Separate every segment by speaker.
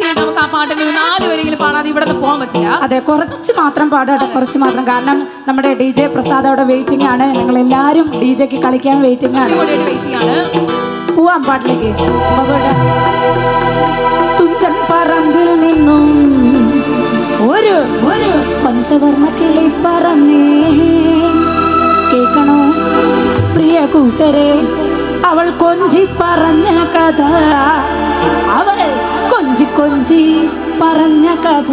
Speaker 1: നമുക്ക് ആ പാട്ടിന് ഒരു നാല് വരിയെങ്കിലും പാടാതെ ഇവിടെ നിന്ന് പോകാൻ പറ്റില്ല.
Speaker 2: അതെ കുറച്ച് മാത്രം പാടാട്ടെ കുറച്ച് മാത്രം. കാരണം നമ്മുടെ ഡി ജെ പ്രസാദ് അവിടെ വെയിറ്റിംഗ് ആണ്. ഞങ്ങൾ എല്ലാവരും ഡി ജെക്ക് കളിക്കാൻ വെയിറ്റിംഗ് ആണ്.
Speaker 1: അടിപൊളിയായിട്ട് വെയിറ്റിംഗ് ആണ്.
Speaker 2: പോവാം പാട്ടിലേക്ക്. മകളുടെ തുഞ്ചൻ പറമ്പിൽ നിന്നും ഒരു ഒരു പഞ്ചവർണ കിളി പറന്നേ. കേൾക്കണോ? പ്രിയ കൂട്ടരെ അവൾ കൊഞ്ചി പറഞ്ഞ കഥ. കൊഞ്ചി പറഞ്ഞ കഥ.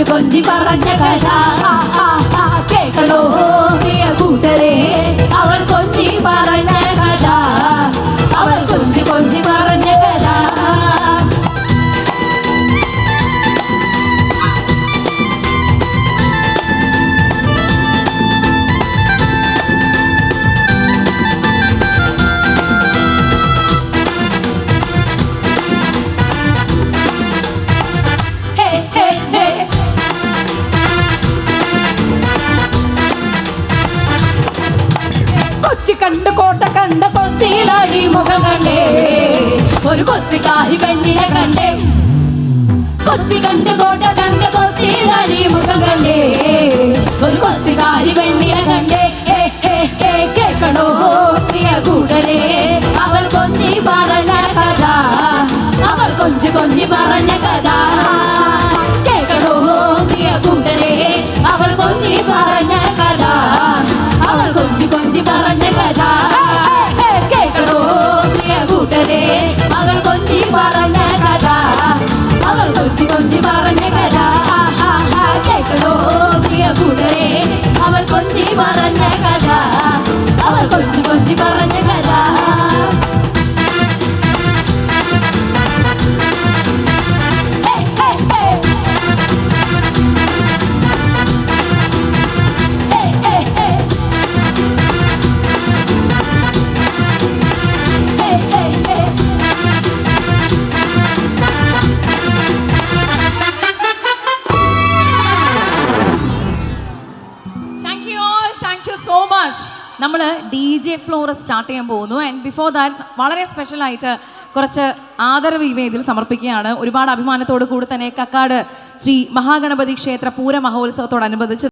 Speaker 2: കൊഞ്ചി കൊഞ്ചി പറഞ്ഞ കഥ. കേൾക്കണോ കണ്ട് കണ്ട കൊച്ചിയിലടി മുഖം കണ്ടേ. ഒരു കൊച്ചിക്കാരി പെണ്ണിനെ കണ്ടേ. കൊച്ചി കണ്ട് കോട്ട കണ്ട കൊച്ചിയിലടി മുഖം കണ്ടേ. ഒരു കൊച്ചിക്കാരി പെണ്ണിനെ
Speaker 1: താങ്ക് യു സോ മച്ച് നമ്മൾ ഡി ജെ ഫ്ലോർ സ്റ്റാർട്ട് ചെയ്യാൻ പോകുന്നു. ആൻഡ് ബിഫോർ ദാറ്റ് വളരെ സ്പെഷ്യൽ ആയിട്ട് കുറച്ച് ആദരവ് ഈ വേദിയിൽ സമർപ്പിക്കുകയാണ്. ഒരുപാട് അഭിമാനത്തോടു കൂടി തന്നെ കക്കാട് ശ്രീ മഹാഗണപതി ക്ഷേത്ര പൂര മഹോത്സവത്തോടനുബന്ധിച്ച്